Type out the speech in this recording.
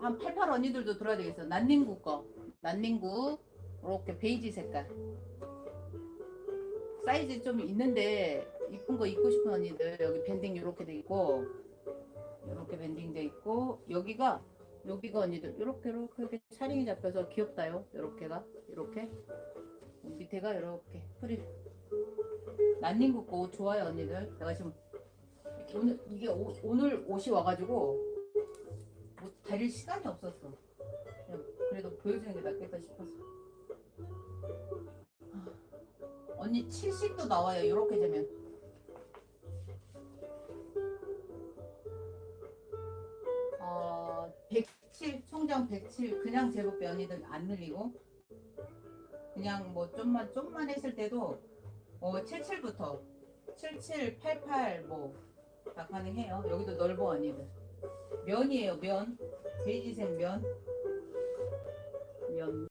한 88 언니들도 들어야 되겠어. 난닝구 거. 난닝구. 이렇게 베이지 색깔. 사이즈 좀 있는데 이쁜 거 입고 싶은 언니들 여기 밴딩 이렇게 돼 있고 이렇게 밴딩 돼 있고 여기가 여기가 언니들 이렇게 이렇게 이렇게 차링이 잡혀서 귀엽다요. 이렇게가 이렇게 밑에가 이렇게 프리 난닝구 거옷 좋아요 언니들. 내가 지금 오늘 이게 오, 오늘 옷이 와가지고 옷 다릴 시간이 없었어. 그래도 보여주는 게 낫겠다 싶어서. 아, 언니 70도 나와요. 이렇게 되면. 어, 107 총장 107 그냥 제법 언니들 안 늘리고 그냥 뭐 좀만 좀만 했을 때도 어 77부터 77, 88 뭐 다 가능해요. 여기도 넓어 언니들. 면이에요 면 돼지 생면 면.